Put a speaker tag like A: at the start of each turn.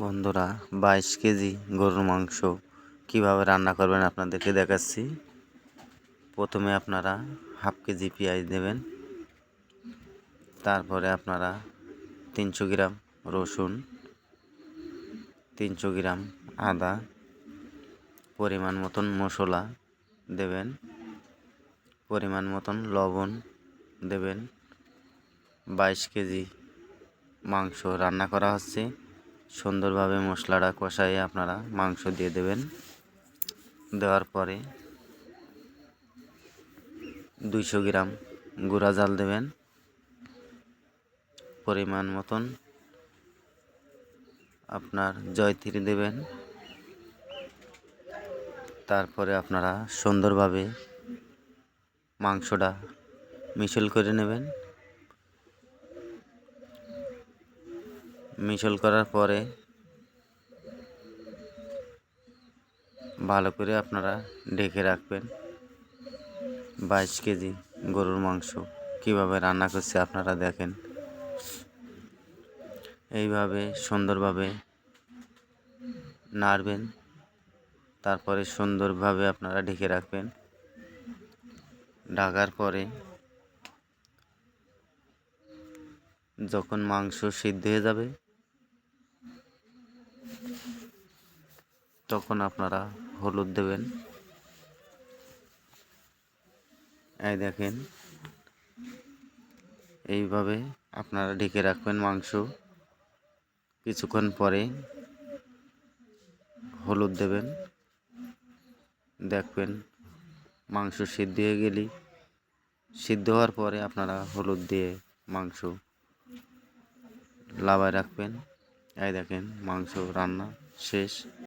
A: বন্ধুরা, বাইশ কেজি গরুর মাংস কীভাবে রান্না করবেন আপনাদেরকে দেখাচ্ছি। প্রথমে আপনারা হাফ কেজি পেঁয়াজ দেবেন তারপরে আপনারা তিনশো গ্রাম রসুন, তিনশো গ্রাম আদা পরিমাণ মতন মশলা দেবেন, পরিমাণ মতন লবণ দেবেন। বাইশ কেজি মাংস রান্না করা হচ্ছে। সুন্দরভাবে মশলাটা কষাইয়ে আপনারা মাংস দিয়ে দেবেন। দেওয়ার পরে দুইশো গ্রাম গুঁড়া জাল দেবেন। পরিমাণ মতন আপনার জয়তিরি দেবেন। তারপরে আপনারা সুন্দরভাবে মাংসটা মিশল করে নেবেন। মিশল করার পরে ভালো করে আপনারা ঢেকে রাখবেন। বাইশ কেজি গরুর মাংস কীভাবে রান্না করছে আপনারা দেখেন। এইভাবে সুন্দরভাবে নাড়বেন, তারপরে সুন্দরভাবে আপনারা ঢেকে রাখবেন। ঢাকার পরে যখন মাংস সিদ্ধ হয়ে যাবে তখন আপনারা হলুদ দেবেন। এই দেখেন, এইভাবে আপনারা ঢেকে রাখবেন মাংস। কিছুক্ষণ পরে হলুদ দেবেন। দেখবেন মাংস সিদ্ধ হয়ে গেলে। সিদ্ধ হওয়ার পরে আপনারা হলুদ দিয়ে মাংস লাভায় রাখবেন। এই দেখেন, মাংস রান্না শেষ।